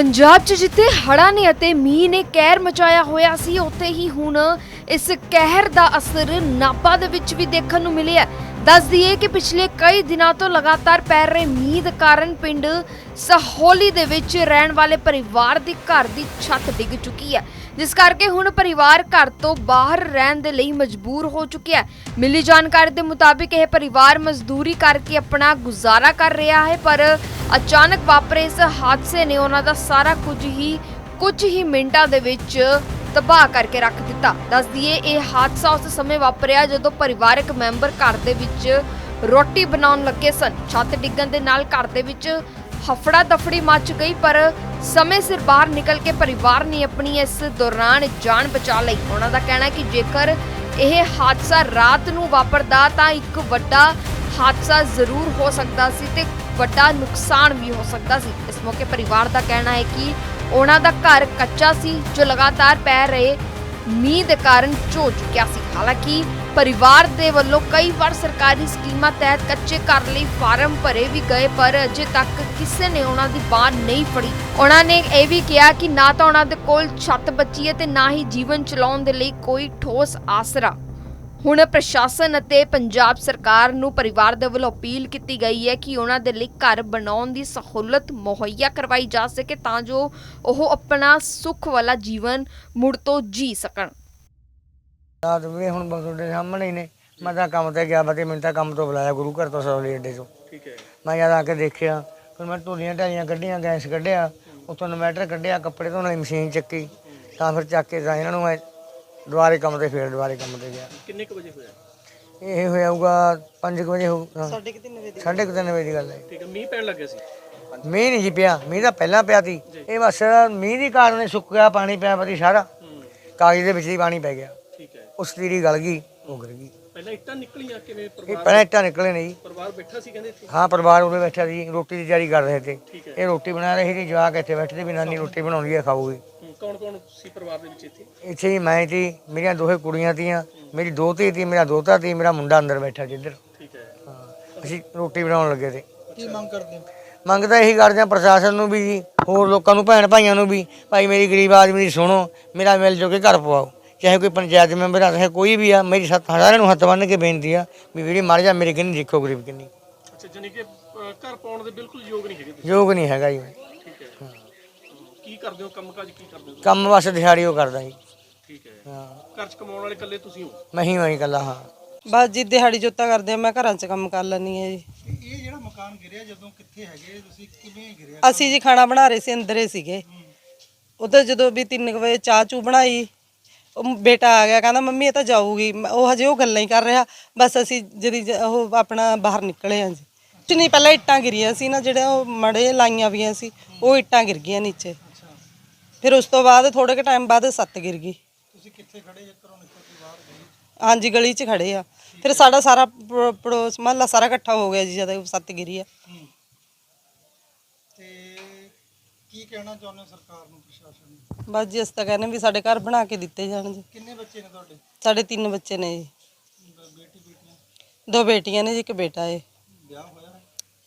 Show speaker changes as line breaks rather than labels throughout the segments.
ਪੰਜਾਬ 'ਚ ਜਿੱਥੇ ਹੜ੍ਹਾਂ ਨੇ ਅਤੇ ਮੀਂਹ ਨੇ ਕਹਿਰ ਮਚਾਇਆ ਹੋਇਆ ਸੀ, ਉੱਥੇ ਹੀ ਹੁਣ ਇਸ ਕਹਿਰ ਦਾ ਅਸਰ ਨਾਪਾ ਦੇ ਵਿੱਚ ਵੀ ਦੇਖਣ ਨੂੰ ਮਿਲਿਆ ਦੱਸ ਦਈਏ ਕਿ ਪਿਛਲੇ ਕਈ ਦਿਨਾਂ ਤੋਂ ਲਗਾਤਾਰ ਪੈ ਰਹੇ ਮੀਂਹ ਦੇ ਕਾਰਨ ਪਿੰਡ ਸਹੋਲੀ ਦੇ ਵਿੱਚ ਰਹਿਣ ਵਾਲੇ ਪਰਿਵਾਰ ਦੀ ਘਰ ਦੀ ਛੱਤ ਡਿੱਗ ਚੁੱਕੀ ਹੈ, ਜਿਸ ਕਰਕੇ ਹੁਣ ਪਰਿਵਾਰ ਘਰ ਤੋਂ ਬਾਹਰ ਰਹਿਣ ਦੇ ਲਈ ਮਜਬੂਰ ਹੋ ਚੁੱਕਿਆ ਹੈ। ਮਿਲੀ ਜਾਣਕਾਰੀ ਦੇ ਮੁਤਾਬਿਕ ਇਹ ਪਰਿਵਾਰ ਮਜ਼ਦੂਰੀ ਕਰਕੇ ਆਪਣਾ ਗੁਜ਼ਾਰਾ ਕਰ ਰਿਹਾ ਹੈ, ਪਰ ਅਚਾਨਕ ਵਾਪਰੇ ਇਸ ਹਾਦਸੇ ਨੇ ਉਹਨਾਂ ਦਾ ਸਾਰਾ ਕੁਝ ਹੀ ਕੁਝ ਹੀ ਮਿੰਟਾਂ ਦੇ ਵਿੱਚ ਤਬਾਹ ਕਰਕੇ ਰੱਖ ਦਿੱਤਾ। ਦੱਸ ਦਈਏ, ਇਹ ਹਾਦਸਾ ਉਸ ਸਮੇਂ ਵਾਪਰਿਆ ਜਦੋਂ ਪਰਿਵਾਰਕ ਮੈਂਬਰ ਘਰ ਦੇ ਵਿੱਚ ਰੋਟੀ ਬਣਾਉਣ ਲੱਗੇ ਸਨ। ਛੱਤ ਡਿੱਗਣ ਦੇ ਨਾਲ ਘਰ ਦੇ ਵਿੱਚ ਹਫੜਾ ਦਫੜੀ ਮਚ ਗਈ, ਪਰ ਸਮੇਂ ਸਿਰ ਬਾਹਰ ਨਿਕਲ ਕੇ ਪਰਿਵਾਰ ਨੇ ਆਪਣੀ ਇਸ ਦੌਰਾਨ ਜਾਨ ਬਚਾ ਲਈ। ਉਹਨਾਂ ਦਾ ਕਹਿਣਾ ਹੈ ਕਿ ਜੇਕਰ ਇਹ ਹਾਦਸਾ ਰਾਤ ਨੂੰ ਵਾਪਰਦਾ, ਤਾਂ ਇੱਕ ਵੱਡਾ ਹਾਦਸਾ ਜ਼ਰੂਰ ਹੋ ਸਕਦਾ ਸੀ ਤੇ ਵੱਡਾ ਨੁਕਸਾਨ ਵੀ ਹੋ ਸਕਦਾ ਸੀ। ਇਸ ਮੌਕੇ ਪਰਿਵਾਰ ਦਾ ਕਹਿਣਾ ਹੈ ਕਿ ਉਹਨਾਂ ਦਾ ਘਰ ਕੱਚਾ ਸੀ, ਜੋ ਲਗਾਤਾਰ ਪੈ ਰਹੇ ਮੀਂਹ ਦੇ ਕਾਰਨ ਝੋ ਚੁੱਕਿਆ ਸੀ। ਹਾਲਾਂਕਿ ਪਰਿਵਾਰ ਦੇ ਵੱਲੋਂ ਕਈ ਵਾਰ ਸਰਕਾਰੀ ਸਕੀਮਾਂ ਤਹਿਤ ਕੱਚੇ ਘਰ ਲਈ ਫਾਰਮ ਭਰੇ ਵੀ ਗਏ, ਪਰ ਅਜੇ ਤੱਕ ਕਿਸੇ ਨੇ ਉਹਨਾਂ ਦੀ ਬਾਹ ਨਹੀਂ ਫੜੀ। ਉਹਨਾਂ ਨੇ ਇਹ ਵੀ ਕਿਹਾ ਕਿ ਨਾ ਤਾਂ ਉਹਨਾਂ ਦੇ ਕੋਲ ਛੱਤ ਬੱਚੀ ਹੈ ਤੇ ਨਾ ਹੀ ਜੀਵਨ ਚਲਾਉਣ ਦੇ ਲਈ ਕੋਈ ਠੋਸ ਆਸਰਾ। ਹੁਣ ਪ੍ਰਸ਼ਾਸਨ ਅਤੇ ਪੰਜਾਬ ਸਰਕਾਰ ਨੂੰ ਪਰਿਵਾਰ ਦੇ ਵੱਲੋਂ ਅਪੀਲ ਕੀਤੀ ਗਈ ਹੈ ਕਿ ਉਹਨਾਂ ਦੇ ਲਈ ਘਰ ਬਣਾਉਣ ਦੀ ਸਹੂਲਤ ਮੁਹੱਈਆ ਕਰਵਾਈ ਜਾ ਸਕੇ ਤਾਂ ਜੋ ਉਹ ਆਪਣਾ ਸੁੱਖ ਵਾਲਾ ਜੀਵਨ ਮੁੜ ਤੋਂ ਜੀ ਸਕਣ।
ਰਾਤ ਵੀ ਹੁਣ ਬਸ ਤੁਹਾਡੇ ਸਾਹਮਣੇ ਹੀ ਨੇ। ਮੈਂ ਤਾਂ ਕੰਮ ਤੇ ਗਿਆ ਬਤੇ ਮੈਨੂੰ ਤਾਂ ਕੰਮ ਤੋਂ ਬੁਲਾਇਆ ਗੁਰੂ ਘਰ ਤੋਂ ਸੌਲੀ ਅੱਡੇ ਤੋਂ।
ਠੀਕ ਹੈ।
ਮੈਂ ਜਦ ਆ ਕੇ ਦੇਖਿਆ ਫਿਰ ਮੈਂ ਧੂਲੀਆਂ ਢਾਲੀਆਂ ਕੱਢੀਆਂ ਗੈਸ ਕੱਢਿਆ ਉੱਥੋਂ ਇਨਵੈਟਰ ਕੱਢਿਆ ਕੱਪੜੇ ਧੋਣ ਵਾਲੀ ਮਸ਼ੀਨ ਚੱਕੀ ਤਾਂ ਫਿਰ ਚੱਕ ਕੇ ਤਾਂ ਇਹਨਾਂ ਨੂੰ ਮੈਂ ਦੁਬਾਰੇ ਕੰਮ ਤੇ ਫੇਰ ਦੁਬਾਰੇ ਕੰਮ ਤੇ ਗਿਆ।
ਕਿੰਨੇ ਕੁ ਵਜੇ ਹੋਇਆ?
ਇਹ ਹੋਇਆਊਗਾ 5 ਵਜੇ ਹੋਊਗਾ ਸਾਢੇ 3 ਵਜੇ ਦੀ ਗੱਲ ਹੈ।
ਠੀਕ ਹੈ ਮੀਂਹ ਪੈਣ ਲੱਗਿਆ ਸੀ?
ਮੀਂਹ ਨਹੀਂ ਜੀ ਪਿਆ ਮੀਂਹ ਤਾਂ ਪਹਿਲਾਂ ਪਿਆ ਸੀ। ਇਹ ਬਸ ਮੀਂਹ ਦੀ ਕਾਰਨ ਹੀ ਸੁੱਕ ਗਿਆ ਪਾਣੀ ਪਿਆ ਪਤੀ ਸਾਰਾ।
ਹੂੰ।
ਕਾਗਜ਼ ਦੇ ਵਿੱਚ ਹੀ ਪਾਣੀ ਪੈ ਗਿਆ।
ਠੀਕ ਹੈ।
ਉਸ ਤੀਰੀ ਗਲ ਗਈ ਉਹ ਗਿਰ ਗਈ।
ਪਹਿਲਾਂ ਇੱਟਾਂ ਨਿਕਲੀਆਂ ਕਿਵੇਂ?
ਇਹ
ਪਰਿਵਾਰ
ਪਹਿਲਾਂ ਇੱਟਾਂ ਨਿਕਲੇ ਨੇ ਜੀ।
ਪਰਿਵਾਰ ਬੈਠਾ ਸੀ ਕਹਿੰਦੇ ਇੱਥੇ?
ਹਾਂ ਪਰਿਵਾਰ ਉਰੇ ਬੈਠਾ ਸੀ ਰੋਟੀ ਦੀ ਤਿਆਰੀ ਕਰ ਰਹੇ ਤੇ
ਠੀਕ ਹੈ।
ਇਹ ਰੋਟੀ ਬਣਾ ਰਹੀ ਸੀ ਜਵਾਕ ਇੱਥੇ ਬੈਠੇ ਤੇ ਵੀ ਨਾਨੀ ਰੋਟੀ ਬਣਾਉਂਦੀ ਹੈ ਖਾਊਗੀ।
ਕੌਣ ਕੌਣ ਸੀ ਪਰਿਵਾਰ ਦੇ ਵਿੱਚ ਇੱਥੇ?
ਇੱਥੇ ਹੀ ਮੈਂ ਸੀ ਮੇਰੀਆਂ ਦੋਹੇ ਕੁੜੀਆਂ ਤੀਆਂ ਮੇਰੀ ਦੋਤੀ ਤੀ ਮੇਰਾ ਦੋਤਾ ਤੀ ਮੇਰਾ ਮੁੰਡਾ ਅੰਦਰ ਬੈਠਾ ਜਿੱਧਰ
ਠੀਕ ਹੈ।
ਹਾਂ ਅਸੀਂ ਰੋਟੀ ਬਣਾਉਣ ਲੱਗੇ ਤੇ।
ਕੀ ਮੰਗ ਕਰਦੇ ਹੋ?
ਮੰਗ ਤਾਂ ਇਹੀ ਕਰਦੇ ਆ ਪ੍ਰਸ਼ਾਸਨ ਨੂੰ ਵੀ ਜੀ ਹੋਰ ਲੋਕਾਂ ਨੂੰ ਭੈਣ ਭਾਈਆਂ ਨੂੰ ਵੀ ਭਾਈ ਮੇਰੀ ਗਰੀਬ ਆਦਮੀ ਦੀ ਸੁਣੋ ਮੇਰਾ ਮਿਲ ਜੋ ਕੇ ਘਰ ਪਵਾਓ। ਚਾਹੇ ਕੋਈ ਪੰਚਾਇਤ ਮੈਂਬਰ ਆ ਚਾਹੇ ਕੋਈ ਵੀ ਆ ਮੇਰੀ ਸੱਤ ਸਾਰਿਆਂ ਨੂੰ ਹੱਥ ਬੰਨ੍ਹ ਕੇ ਬੇਨਤੀ ਆ ਵੀ ਵੀਰੇ ਮਰ ਜਾ ਮੇਰੇ ਕਿੰਨੀ ਦੇਖੋ ਗਰੀਬ ਕਿੰਨੀ।
ਅੱਛਾ ਜਾਨੀ ਕਿ ਅ, ਘਰ ਪਾਉਣ ਦੇ ਬਿਲਕੁਲ ਯੋਗ ਨਹੀਂ ਹੈਗੇ ਤੁਸੀਂ।
ਯੋਗ ਨਹੀਂ ਹੈਗਾ ਜੀ।
ਕੀ ਕਰਦੇ ਹੋ? ਕੰਮਕਾਜ ਕੀ ਕਰਦੇ ਹੋ
ਕੰਮ ਬਸ ਦਿਹਾੜੀ ਉਹ ਕਰਦਾ ਜੀ।
ਠੀਕ ਹੈ।
ਹਾਂ।
ਘਰ ਚ ਕਮਾਉਣ ਵਾਲੇ ਇਕੱਲੇ ਤੁਸੀਂ ਹੋ?
ਮੈਂ ਹੀ ਮੈਂ ਇਕੱਲਾ ਹਾਂ।
ਬਸ ਜੀ ਦਿਹਾੜੀ ਜੋਤਾ ਕਰਦੇ ਆ ਮੈਂ ਘਰਾਂ 'ਚ ਕੰਮ ਕਰ ਲੈਣੀ ਹੈ ਜੀ।
ਇਹ ਜਿਹੜਾ ਮਕਾਨ ਗਿਰਿਆ ਜਦੋਂ ਕਿੱਥੇ ਹੈਗੇ? ਤੁਸੀਂ ਕਿਵੇਂ ਗਿਰਿਆ?
ਅਸੀਂ ਜੀ ਖਾਣਾ ਬਣਾ ਰਹੇ ਸੀ ਅੰਦਰੇ ਸੀਗੇ। ਉਧਰ ਜਦੋਂ ਵੀ 3 ਵਜੇ ਚਾਹ ਚੂ ਬਣਾਈ ਉਹ ਬੇਟਾ ਆ ਗਿਆ ਕਹਿੰਦਾ ਮੰਮੀ ਇਹ ਤਾਂ ਜਾਊਗੀ। ਮੈਂ- ਉਹ ਹਜੇ ਉਹ ਗੱਲਾਂ ਹੀ ਕਰ ਰਿਹਾ। ਬਸ ਅਸੀਂ ਜਦੀ ਜ- ਉਹ ਆਪਣਾ ਬਾਹਰ ਨਿਕਲੇ ਹਾਂ ਜੀ। ਕੁਛ ਨਹੀਂ ਪਹਿਲਾਂ ਇੱਟਾਂ ਗਿਰੀਆਂ ਸੀ ਨਾ ਜਿਹੜੇ ਉਹ ਮੜੇ ਲਾਈਆਂ ਵੀਆਂ ਸੀ ਉਹ ਇੱਟਾਂ ਗਿਰ ਗਈਆਂ ਨੀਚੇ। ਫਿਰ ਉਸ ਤੋਂ ਬਾਅਦ ਥੋੜੇ ਕੁ ਟਾਈਮ ਬਾਅਦ ਸੱਤ ਗਿਰ ਗਈ।
ਤੁਸੀਂ ਕਿੱਥੇ ਖੜੇ ਜੇ ਘਰੋਂ ਨਿਕਲ ਕੇ ਬਾਹਰ ਗਏ
ਹਾਂਜੀ ਗਲੀ 'ਚ ਖੜੇ ਆ। ਫਿਰ ਸਾਡਾ ਸਾਰਾ ਪ- ਪੜੋਸ ਮਹੱਲਾ ਸਾਰਾ ਇਕੱਠਾ ਹੋ ਗਿਆ ਜੀ ਜਦ ਸੱਤ ਗਿਰੀ ਆ।
ਤੇ ਕੀ ਕਹਿਣਾ ਚਾਹੁੰਦੇ ਹੋ ਸਰਕਾਰ ਨੂੰ ਪ੍ਰਸ਼ਾਸਨ ਨੂੰ?
ਬਸ ਜੀ ਅਸੀਂ ਤਾਂ ਕਹਿੰਦੇ ਵੀ ਸਾਡੇ ਘਰ ਬਣਾ ਕੇ ਦਿੱਤੇ ਜਾਣ ਜੀ।
ਕਿੰਨੇ ਬੱਚੇ ਨੇ ਤੁਹਾਡੇ?
ਸਾਡੇ ਤਿੰਨ ਬੱਚੇ ਨੇ ਜੀ।
ਬੇਟੀ ਬੇਟੀਆਂ?
ਦੋ ਬੇਟੀਆਂ ਨੇ ਜੀ ਇੱਕ ਬੇਟਾ ਹੈ
ਵਿਆਹ ਹੋਇਆ?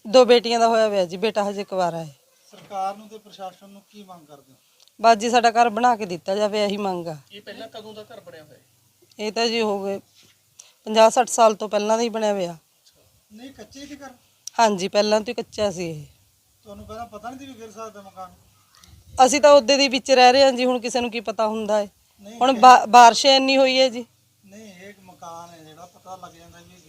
ਦੋ ਬੇਟੀਆਂ ਦਾ ਹੋਇਆ ਹੋਇਆ ਜੀ ਬੇਟਾ ਹਜੇ ਕੁਵਾਰਾ ਹੈ
ਸਰਕਾਰ ਨੂੰ ਤੇ ਪ੍ਰਸ਼ਾਸਨ ਨੂੰ ਕੀ ਮੰਗ ਕਰਦੇ ਹੋ?
ਬਸ ਜੀ ਸਾਡਾ ਘਰ ਬਣਾ ਕੇ ਦਿੱਤਾ ਜਾਵੇ ਇਹੀ ਮੰਗ ਆ।
ਇਹ ਪਹਿਲਾਂ ਕਦੋਂ ਦਾ ਘਰ ਬਣਿਆ ਹੋਇਆ ਹੈ?
ਇਹ ਤਾਂ ਜੀ ਹੋ ਗਏ 50 60 ਸਾਲ ਤੋਂ ਪਹਿਲਾਂ ਦਾ ਹੀ ਬਣਿਆ ਹੋਇਆ।
ਨਹੀਂ ਕੱਚੇ ਦੀ ਘਰ?
ਹਾਂਜੀ ਪਹਿਲਾਂ ਤੋਂ ਹੀ ਕੱਚਾ ਸੀ ਇਹ।
ਤੁਹਾਨੂੰ ਪਹਿਲਾਂ ਪਤਾ ਨਹੀਂ ਸੀ ਵੀ ਗਿਰ ਸਕਦਾ ਮਕਾਨ
ਅਸੀਂ ਤਾਂ ਉਹਦੇ ਦੇ ਵਿੱਚ ਰਹਿ ਰਹੇ ਹਾਂ ਜੀ ਹੁਣ ਕਿਸੇ ਨੂੰ ਕੀ ਪਤਾ ਹੁੰਦਾ ਹੈ।
ਨਹੀਂ,
ਹੁਣ ਬਾ- ਬਾਰਿਸ਼ ਇੰਨੀ ਹੋਈ ਹੈ ਜੀ।
ਨਹੀਂ ਇਹ ਇੱਕ ਮਕਾਨ ਹੈ ਜਿਹੜਾ ਪਤਾ ਲੱਗ ਜਾਂਦਾ ਵੀ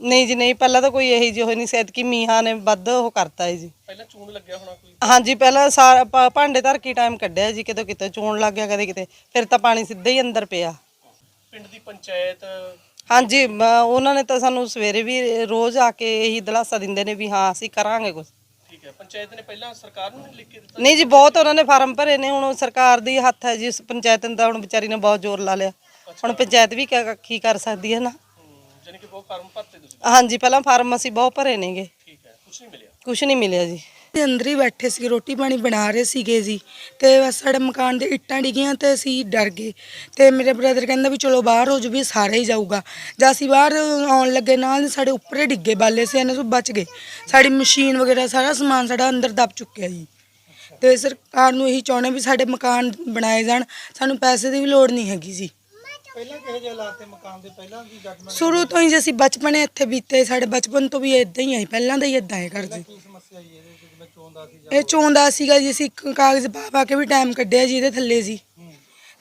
ਨਹੀਂ ਜੀ ਨਹੀਂ ਪਹਿਲਾਂ ਤਾਂ ਕੋਈ ਇਹੀ ਜਿਹੀ ਹੋਈ ਨਹੀਂ ਸੈਦ ਕਿ ਮੀਹਾਂ ਨੇ ਵੱਧ ਉਹ ਕਰਤਾ ਹੈ ਜੀ।
ਪਹਿਲਾਂ ਚੂਨ ਲੱਗਿਆ ਹੋਣਾ ਕੋਈ?
ਹਾਂਜੀ ਪਹਿਲਾਂ ਸਾਰਾ ਭਾ- ਭਾਂਡੇ ਧਰ ਕੇ ਟਾਈਮ ਕੱਢਿਆ ਜੀ ਕਿਤੇ ਕਿਤੇ ਚੋਣ ਲੱਗ ਗਿਆ ਕਦੇ ਕਿਤੇ। ਫਿਰ ਤਾਂ ਪਾਣੀ ਸਿੱਧਾ ਹੀ ਅੰਦਰ ਪਿਆ।
ਪਿੰਡ ਦੀ ਪੰਚਾਇਤ
ਹਾਂਜੀ ਮ- ਉਹਨਾਂ ਨੇ ਤਾਂ ਸਾਨੂੰ ਸਵੇਰੇ ਵੀ ਰੋਜ਼ ਆ ਕੇ ਇਹੀ ਦਿਲਾਸਾ ਦਿੰਦੇ ਨੇ ਵੀ ਹਾਂ ਅਸੀਂ ਕਰਾਂਗੇ ਕੁਝ
ਠੀਕ ਹੈ ਪੰਚਾਇਤ ਨੇ ਪਹਿਲਾਂ ਸਰਕਾਰ ਨੂੰ ਲਿਖ ਕੇ ਦਿੱਤਾ
ਨਹੀਂ ਜੀ ਬਹੁਤ ਉਹਨਾਂ ਨੇ ਫਾਰਮ ਭਰੇ ਨੇ ਹੁਣ ਉਹ ਸਰਕਾਰ ਦੀ ਹੱਥ ਹੈ ਜੀ ਉਸ ਪੰਚਾਇਤ ਨੇ ਤਾਂ ਹੁਣ ਵਿਚਾਰੀ ਨੇ ਬਹੁਤ ਜ਼ੋਰ ਲਾ ਲਿਆ। ਹੁਣ ਪੰਚਾਇਤ ਵੀ ਕਿਆ- ਕੀ ਕਰ ਸਕਦੀ ਹੈ ਨਾ?
ਜਾਨੀ ਕਿ ਬਹੁਤ ਫਾਰਮ ਭਰਤੇ ਤੁਸੀਂ?
ਹਾਂਜੀ ਪਹਿਲਾਂ ਫਾਰਮ ਅਸੀਂ ਬਹੁਤ ਭਰੇ ਨੇਗੇ।
ਠੀਕ ਹੈ ਕੁਝ ਨਹੀਂ ਮਿਲਿਆ?
ਕੁਝ ਨਹੀਂ ਮਿਲਿਆ ਜੀ।
ਤੇ ਅੰਦਰ ਹੀ ਬੈਠੇ ਸੀ ਰੋਟੀ ਪਾਣੀ ਬਣਾ ਰਹੇ ਸੀਗੇ ਜੀ। ਤੇ ਬਸ ਸਾਡੇ ਮਕਾਨ ਦੇ ਇੱਟਾਂ ਡਿੱਗੀਆਂ ਤੇ ਅਸੀਂ ਡਰ ਗਏ। ਤੇ ਮੇਰੇ ਬ੍ਰਦਰ ਕਹਿੰਦਾ ਵੀ ਚਲੋ ਬਾਹਰ ਹੋ ਜੂ ਵੀ ਸਾਰੇ ਹੀ ਜਾਊਗਾ। ਜਦ ਅਸੀਂ ਬਾਹਰ ਆਉਣ ਲੱਗੇ ਨਾਲ ਸਾਡੇ ਉੱਪਰੇ ਡਿੱਗੇ ਬਾਲੇ ਸੀ ਇਹਨਾਂ ਤੋਂ ਬਚ ਗਏ। ਸਾਡੀ ਮਸ਼ੀਨ ਵਗੈਰਾ ਸਾਰਾ ਸਮਾਨ ਸਾਡਾ ਅੰਦਰ ਦਬ ਚੁੱਕਿਆ ਜੀ। ਤੇ ਸਰਕਾਰ ਨੂੰ ਇਹੀ ਚਾਹੁੰਦੇ ਵੀ ਸਾਡੇ ਮਕਾਨ ਬਣਾਏ ਜਾਣ। ਸਾਨੂੰ ਪੈਸੇ ਦੀ ਵੀ ਲੋੜ ਨਹੀਂ ਹੈਗੀ ਜੀ।
ਪਹਿਲਾਂ ਕਿਹੋ ਜਿਹੇ ਹਾਲਾਤ ਤੇ ਮਕਾਨ ਦੇ ਪਹਿਲਾਂ ਦੀ ਜੱਜਮੈਂਟ
ਸ਼ੁਰੂ ਤੋਂ ਹੀ ਜੇ ਅਸੀਂ ਬਚਪਨੇ ਇੱਥੇ ਬੀਤੇ ਸਾਡੇ ਬਚਪਨ ਤੋਂ ਵੀ ਇਦਾਂ ਹੀ ਆਈ ਪਹਿਲਾਂ ਦਾ ਹੀ ਇਦਾਂ ਹੈ ਘਰ ਜੀ।
ਕੀ ਸਮੱਸਿਆ ਜੀ ਇਹਦੇ ਵਿੱਚ ਜਿਵੇਂ ਚੋਂਦਾ ਸੀ
ਇਹ ਚੋਂਦਾ ਸੀਗਾ ਜੀ ਅਸੀਂ ਇੱਕ ਕਾਗਜ਼ ਪਾ ਪਾ ਕੇ ਵੀ ਟਾਈਮ ਕੱਢਿਆ ਜੀ ਇਹਦੇ ਥੱਲੇ ਸੀ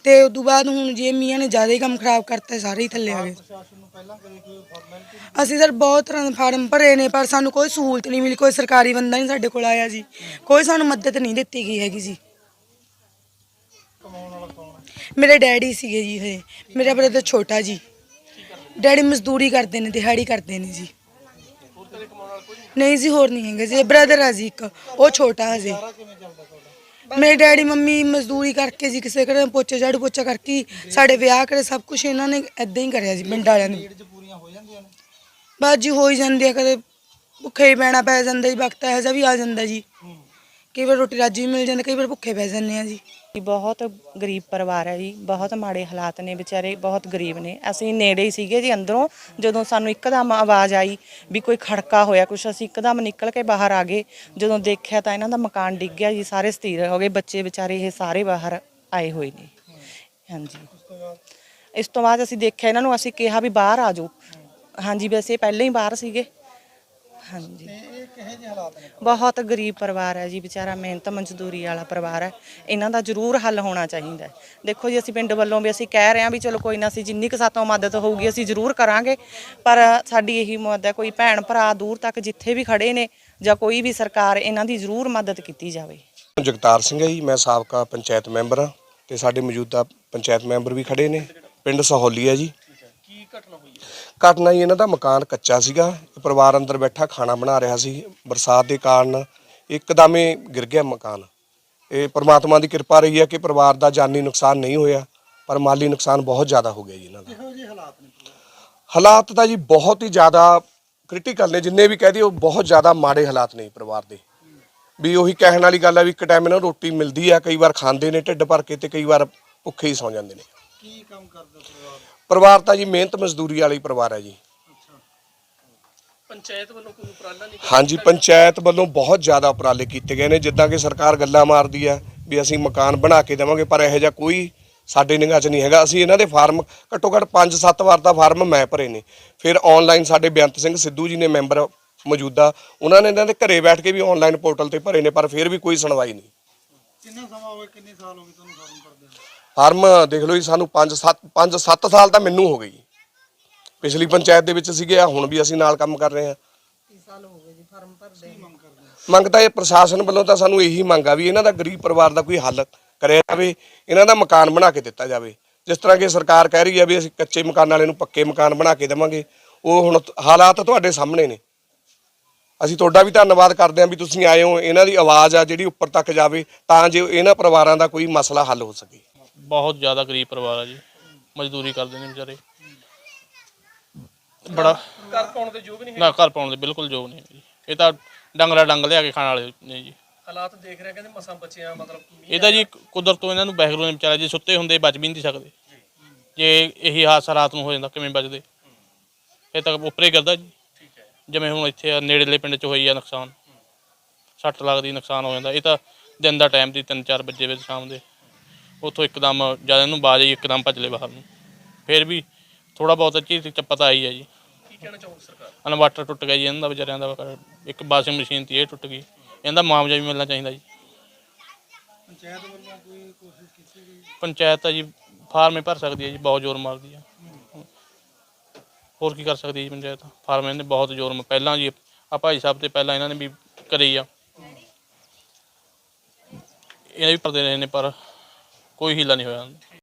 ਤੇ ਉਸ ਤੋਂ ਬਾਅਦ ਹੁਣ ਜੇ ਮੀਆਂ ਨੇ ਜ਼ਿਆਦਾ ਹੀ ਕੰਮ ਖਰਾਬ ਕਰਤਾ ਸਾਰੇ ਹੀ ਥੱਲੇ ਆ ਗਏ।
ਪ੍ਰਸ਼ਾਸਨ ਨੂੰ ਪਹਿਲਾਂ ਕਦੇ ਕੋਈ ਫਾਰਮੈਲਿਟੀ
ਅਸੀਂ ਸਰ ਬਹੁਤ ਤਰ੍ਹਾਂ ਦੇ ਫਾਰਮ ਭਰੇ ਨੇ ਪਰ ਸਾਨੂੰ ਕੋਈ ਸਹੂਲਤ ਨਹੀਂ ਮਿਲੀ ਕੋਈ ਸਰਕਾਰੀ ਬੰਦਾ ਨਹੀਂ ਸਾਡੇ ਕੋਲ ਆਇਆ ਜੀ। ਕੋਈ ਸਾਨੂੰ ਮਦਦ ਨਹੀਂ ਦਿੱਤੀ ਗਈ ਹੈਗੀ ਜੀ।
ਕਮਾਉਣ ਵਾਲਾ ਕੌਣ ਹੈ
ਮੇਰੇ ਡੈਡੀ ਸੀਗੇ ਜੀ ਹਜੇ ਮੇਰਾ ਬ੍ਰਦਰ ਛੋਟਾ ਜੀ। ਡੈਡੀ ਮਜ਼ਦੂਰੀ ਕਰਦੇ ਨੇ, ਦਿਹਾੜੀ ਕਰਦੇ ਨੇ ਜੀ। ਨਹੀਂ ਜੀ, ਹੋਰ ਨਹੀਂ ਹੈਗੇ ਜੀ। ਬ੍ਰਦਰ ਆ ਜੀ ਇੱਕ। ਉਹ ਛੋਟਾ ਹਜੇ। ਮੇਰੇ ਡੈਡੀ ਮੰਮੀ ਮਜ਼ਦੂਰੀ ਕਰਕੇ ਜੀ, ਕਿਸੇ ਘਰੇ ਪੋਚੇ ਝਾੜੂ ਪੋਚਾ ਕਰਕੇ ਹੀ ਸਾਡੇ ਵਿਆਹ ਕਰੇ। ਸਭ ਕੁਝ ਇਹਨਾਂ ਨੇ ਐਦਾਂ ਹੀ ਕਰਿਆ ਜੀ, ਪਿੰਡ ਵਾਲਿਆਂ ਨੇ।
ਨੀਡ
ਬਸ ਜੀ, ਹੋ ਹੀ ਜਾਂਦੀ ਆ। ਕਦੇ ਭੁੱਖੇ ਹੀ ਪੈਣਾ ਪੈ ਜਾਂਦਾ ਜੀ, ਵਕਤ ਇਹੋ ਜਿਹਾ ਵੀ ਆ ਜਾਂਦਾ ਜੀ। ਕਈ ਵਾਰ ਰੋਟੀ ਰਾਜੀ ਵੀ ਮਿਲ ਜਾਂਦੀ, ਕਈ ਵਾਰ ਭੁੱਖੇ ਪੈ ਜਾਂਦੇ ਆ ਜੀ।
ਬਹੁਤ ਗਰੀਬ ਪਰਿਵਾਰ ਹੈ ਜੀ, ਬਹੁਤ ਮਾੜੇ ਹਾਲਾਤ ਨੇ ਵਿਚਾਰੇ, ਬਹੁਤ ਗਰੀਬ ਨੇ। ਅਸੀਂ ਨੇੜੇ ਹੀ ਸੀਗੇ ਜੀ ਅੰਦਰੋਂ, ਜਦੋਂ ਸਾਨੂੰ ਇੱਕਦਮ ਆਵਾਜ਼ ਆਈ ਵੀ ਕੋਈ ਖੜਕਾ ਹੋਇਆ ਕੁਛ, ਅਸੀਂ ਇੱਕਦਮ ਨਿਕਲ ਕੇ ਬਾਹਰ ਆ ਗਏ। ਜਦੋਂ ਦੇਖਿਆ ਤਾਂ ਇਹਨਾਂ ਦਾ ਮਕਾਨ ਡਿੱਗ ਗਿਆ ਜੀ, ਸਾਰੇ ਸਥਿਰ ਹੋ ਗਏ, ਬੱਚੇ ਵਿਚਾਰੇ ਇਹ ਸਾਰੇ ਬਾਹਰ ਆਏ ਹੋਏ ਨੇ। ਹਾਂਜੀ। ਇਸ ਤੋਂ ਬਾਅਦ ਅਸੀਂ ਦੇਖਿਆ ਇਹਨਾਂ ਨੂੰ, ਅਸੀਂ ਕਿਹਾ ਵੀ ਬਾਹਰ ਆ ਜਾਓ। ਹਾਂਜੀ, ਵੈਸੇ ਪਹਿਲਾਂ ਹੀ ਬਾਹਰ ਸੀਗੇ। ਹਾਂਜੀ।
ਤੇ ਇਹ ਕਿਹੋ ਜਿਹੇ ਹਾਲਾਤ ਨੇ?
ਬਹੁਤ ਗਰੀਬ ਪਰਿਵਾਰ ਹੈ ਜੀ ਵਿਚਾਰਾ ਮਿਹਨਤ ਮਜ਼ਦੂਰੀ ਵਾਲਾ ਪਰਿਵਾਰ ਹੈ। ਇਹਨਾਂ ਦਾ ਜ਼ਰੂਰ ਹੱਲ ਹੋਣਾ ਚਾਹੀਦਾ ਹੈ। ਦੇਖੋ ਜੀ ਅਸੀਂ ਪਿੰਡ ਵੱਲੋਂ ਵੀ ਅਸੀਂ ਕਹਿ ਰਹੇ ਹਾਂ ਵੀ ਚਲੋ ਕੋਈ ਨਾ ਅਸੀਂ ਜਿੰਨੀ ਕੁ ਸਾਤੋਂ ਮਦਦ ਹੋਊਗੀ ਅਸੀਂ ਜ਼ਰੂਰ ਕਰਾਂਗੇ। ਪਰ ਸਾਡੀ ਇਹੀ ਮਦਦ ਹੈ ਕੋਈ ਭੈਣ ਭਰਾ ਦੂਰ ਤੱਕ ਜਿੱਥੇ ਵੀ ਖੜੇ ਨੇ ਜਾਂ ਕੋਈ ਵੀ ਸਰਕਾਰ ਇਹਨਾਂ ਦੀ ਜ਼ਰੂਰ ਮਦਦ ਕੀਤੀ ਜਾਵੇ।
ਜਗਤਾਰ ਸਿੰਘ ਹੈ ਜੀ ਮੈਂ ਸਾਬਕਾ ਪੰਚਾਇਤ ਮੈਂਬਰ ਹਾਂ ਤੇ ਸਾਡੇ ਮੌਜੂਦਾ ਪੰਚਾਇਤ ਮੈਂਬਰ ਵੀ ਖੜੇ ਨੇ। ਪਿੰਡ ਸਹੌਲੀ ਹੈ ਜੀ। ਘਟਨਾ ਹੋਈ ਹੈ? ਘਟਨਾ ਇਹਨਾਂ ਦਾ ਮਕਾਨ ਕੱਚਾ ਸੀਗਾ। ਪਰਿਵਾਰ ਅੰਦਰ ਬੈਠਾ ਖਾਣਾ ਬਣਾ ਰਿਹਾ ਸੀ। ਬਰਸਾਤ ਦੇ ਕਾਰਨ ਇੱਕਦਮੇ ਗਿਰ ਗਿਆ ਮਕਾਨ। ਇਹ ਪ੍ਰਮਾਤਮਾ ਦੀ ਕਿਰਪਾ ਰਹੀ ਹੈ ਕਿ ਪਰਿਵਾਰ ਦਾ ਜਾਨੀ ਨੁਕਸਾਨ ਨਹੀਂ ਹੋਇਆ ਪਰ ਮਾਲੀ ਨੁਕਸਾਨ ਬਹੁਤ ਜ਼ਿਆਦਾ ਹੋ ਗਿਆ ਜੀ ਇਹਨਾਂ ਦਾ।
ਕਿਹੋ ਜਿਹੇ ਹਾਲਾਤ ਨੇ
ਹਾਲਾਤ ਤਾਂ ਜੀ ਬਹੁਤ ਹੀ ਜ਼ਿਆਦਾ ਕ੍ਰਿਟੀਕਲ ਨੇ। ਜਿੰਨੇ ਵੀ ਕਹਿ ਦਈਏ ਉਹ ਬਹੁਤ ਜ਼ਿਆਦਾ ਮਾੜੇ ਹਾਲਾਤ ਨੇ ਪਰਿਵਾਰ ਦੇ। ਵੀ ਉਹੀ ਕਹਿਣ ਵਾਲੀ ਗੱਲ ਹੈ ਵੀ ਇੱਕ ਟਾਈਮ ਇਹਨਾਂ ਨੂੰ ਰੋਟੀ ਮਿਲਦੀ ਆ ਕਈ ਵਾਰ ਖਾਂਦੇ ਨੇ ਢਿੱਡ ਭਰ ਕੇ ਤੇ ਕਈ ਵਾਰ ਭੁੱਖੇ ਹੀ ਸੌ ਜਾਂਦੇ ਨੇ।
ਕੀ ਕੰਮ ਕਰਦਾ ਪਰਿਵਾਰ?
ਪਰਿਵਾਰ ਤਾਂ ਜੀ ਮਿਹਨਤ ਮਜ਼ਦੂਰੀ ਵਾਲੀ ਪਰਿਵਾਰ ਹੈ ਜੀ। ਹਾਂਜੀ ਪੰਚਾਇਤ ਵੱਲੋਂ ਬਹੁਤ ਜ਼ਿਆਦਾ ਉਪਰਾਲੇ ਕੀਤੇ ਗਏ ਨੇ ਜਿੱਦਾਂ ਕਿ ਸਰਕਾਰ ਗੱਲਾਂ ਮਾਰਦੀ ਆ ਵੀ ਅਸੀਂ ਮਕਾਨ ਬਣਾ ਕੇ ਦੇਵਾਂਗੇ ਪਰ ਇਹੋ ਜਿਹਾ ਕੋਈ ਸਾਡੇ ਨਿਗਾਹ 'ਚ ਨਹੀਂ ਹੈਗਾ। ਅਸੀਂ ਇਹਨਾਂ ਦੇ ਫਾਰਮ ਘੱਟੋ ਘੱਟ 5-7 ਵਾਰ ਤਾਂ ਫਾਰਮ ਮੈਂ ਭਰੇ ਨੇ। ਫਿਰ ਆਨਲਾਈਨ ਸਾਡੇ ਬੇਅੰਤ ਸਿੰਘ ਸਿੱਧੂ ਜੀ ਨੇ ਮੈਂਬਰ ਮੌਜੂਦਾ ਉਹਨਾਂ ਨੇ ਇਹਨਾਂ ਦੇ ਘਰੇ ਬੈਠ ਕੇ ਵੀ ਆਨਲਾਈਨ ਪੋਰਟਲ ਤੇ ਭਰੇ ਨੇ ਪਰ ਫਿਰ ਵੀ ਕੋਈ ਸੁਣਵਾਈ ਨਹੀਂ।
ਕਿੰਨਾ ਸਮਾਂ ਹੋ ਗਿਆ ਕਿੰਨੇ ਸਾਲ ਹੋ ਗਏ ਤੁਹਾਨੂੰ ਫਾਰਮ
ਫਾਰਮ ਦੇਖ ਲਓ ਜੀ, ਸਾਨੂੰ 5-7 5-7 ਸਾਲ ਤਾਂ ਮੈਨੂੰ ਹੋ ਗਈ ਪਿਛਲੀ ਪੰਚਾਇਤ ਦੇ ਵਿੱਚ ਸੀਗੇ, ਆ ਹੁਣ ਵੀ ਅਸੀਂ ਨਾਲ ਕੰਮ ਕਰ ਰਹੇ ਹਾਂ। ਮੰਗ ਤਾਂ ਇਹ ਪ੍ਰਸ਼ਾਸਨ ਵੱਲੋਂ ਤਾਂ ਸਾਨੂੰ ਇਹੀ ਮੰਗ ਆ ਵੀ ਇਹਨਾਂ ਦਾ ਗਰੀਬ ਪਰਿਵਾਰ ਦਾ ਕੋਈ ਹੱਲ ਕਰਿਆ ਜਾਵੇ, ਇਹਨਾਂ ਦਾ ਮਕਾਨ ਬਣਾ ਕੇ ਦਿੱਤਾ ਜਾਵੇ। ਜਿਸ ਤਰ੍ਹਾਂ ਕਿ ਸਰਕਾਰ ਕਹਿ ਰਹੀ ਹੈ ਵੀ ਅਸੀਂ ਕੱਚੇ ਮਕਾਨ ਵਾਲੇ ਨੂੰ ਪੱਕੇ ਮਕਾਨ ਬਣਾ ਕੇ ਦੇਵਾਂਗੇ, ਉਹ ਹੁਣ ਹਾਲਾਤ ਤੁਹਾਡੇ ਸਾਹਮਣੇ ਨੇ। ਅਸੀਂ ਤੁਹਾਡਾ ਵੀ ਧੰਨਵਾਦ ਕਰਦੇ ਹਾਂ ਵੀ ਤੁਸੀਂ ਆਏ ਹੋ, ਇਹਨਾਂ ਦੀ ਆਵਾਜ਼ ਆ ਜਿਹੜੀ ਉੱਪਰ ਤੱਕ ਜਾਵੇ, ਤਾਂ ਜੋ ਇਹਨਾਂ ਪਰਿਵਾਰਾਂ ਦਾ ਕੋਈ ਮਸਲਾ ਹੱਲ ਹੋ ਸਕੇ।
ਬਹੁਤ ਜ਼ਿਆਦਾ ਗਰੀਬ ਪਰਿਵਾਰ ਆ ਜੀ। ਮਜ਼ਦੂਰੀ ਕਰਦੇ ਨੇ ਵਿਚਾਰੇ। ਬੜਾ ਘਰ ਪਾਉਣ ਦੇ ਯੋਗ ਨਹੀਂ ਨਾ ਘਰ ਪਾਉਣ ਦੇ ਬਿਲਕੁਲ ਯੋਗ ਨਹੀਂ ਜੀ। ਇਹ ਤਾਂ ਡੰਗਰਾ ਡੰਗ ਲਿਆ ਕੇ ਖਾਣ ਵਾਲੇ ਨੇ ਜੀ।
ਹਾਲਾਤ ਦੇਖ ਰਿਹਾ ਕਹਿੰਦੇ ਮਸਾਂ ਬਚਿਆ ਮਤਲਬ
ਇਹ ਤਾਂ ਜੀ ਕੁਦਰਤ ਤੋਂ ਇਹਨਾਂ ਨੂੰ ਬਹਿਰੂ ਨੇ ਵਿਚਾਰੇ ਜੇ ਸੁੱਤੇ ਹੁੰਦੇ ਬਚ ਵੀ ਨਹੀਂ ਸਕਦੇ। ਜੇ ਇਹੀ ਹਾਦਸਾ ਰਾਤ ਨੂੰ ਹੋ ਜਾਂਦਾ ਕਿਵੇਂ ਬਚਦੇ? ਇਹ ਤਾਂ ਉੱਪਰੇ ਕਰਦਾ ਜੀ। ਜਿਵੇਂ ਹੁਣ ਇੱਥੇ ਨੇੜੇਲੇ ਪਿੰਡ 'ਚ ਹੋਈ ਆ ਨੁਕਸਾਨ। ਸੱਟ ਲੱਗਦੀ ਨੁਕਸਾਨ ਹੋ ਜਾਂਦਾ। ਇਹ ਤਾਂ ਦਿਨ ਦਾ ਟਾਈਮ ਦੀ 3-4 ਵਜੇ ਵਿੱਚ ਸ਼ਾਮ ਦੇ। ਉੱਥੋਂ ਇੱਕਦਮ ਜਦ ਇਹਨੂੰ ਬਾਜ ਆਈ ਇੱਕਦਮ ਭੱਜ ਲਏ ਬਾਹਰ ਨੂੰ। ਫਿਰ ਵੀ ਥੋੜਾ ਬਹੁਤ ਚੀਜ਼ ਚ ਪਤਾ ਆਈ ਹੈ ਜੀ।
ਕੀ ਕਹਿਣਾ ਚਾਹੋਗੇ ਸਰਕਾਰ?
ਇਨਵਰਟਰ ਟੁੱਟ ਗਿਆ ਜੀ ਇਹਨਾਂ ਦਾ ਵਿਚਾਰਿਆਂ ਦਾ ਇੱਕ ਵਾਸ਼ਿੰਗ ਮਸ਼ੀਨ ਤੀ ਇਹ ਟੁੱਟ ਗਈ। ਇਹਦਾ ਮੁਆਵਜ਼ਾ ਵੀ ਮਿਲਣਾ ਚਾਹੀਦਾ ਜੀ।
ਪੰਚਾਇਤ ਵੱਲੋਂ ਕੋਈ ਕੋਸ਼ਿਸ਼ ਕੀਤੀ ਗਈ?
ਪੰਚਾਇਤ ਤਾਂ ਜੀ ਫਾਰਮੇ ਭਰ ਸਕਦੀ ਹੈ ਜੀ ਬਹੁਤ ਜ਼ੋਰ ਮਾਰਦੀ ਆ। ਹੋਰ ਕੀ ਕਰ ਸਕਦੀ ਹੈ ਜੀ ਪੰਚਾਇਤ? ਫਾਰਮ ਇਹਨੇ ਬਹੁਤ ਜ਼ੋਰ ਮ- ਪਹਿਲਾਂ ਜੀ ਆ ਭਾਈ ਸਾਹਿਬ ਤੇ ਪਹਿਲਾਂ ਇਹਨਾਂ ਨੇ ਵੀ ਕਰੀ ਆ। ਇਹ ਵੀ ਭਰਦੇ ਰਹੇ ਨੇ ਪਰ ਕੋਈ ਹੀਲਾ ਨਹੀਂ ਹੋਇਆ।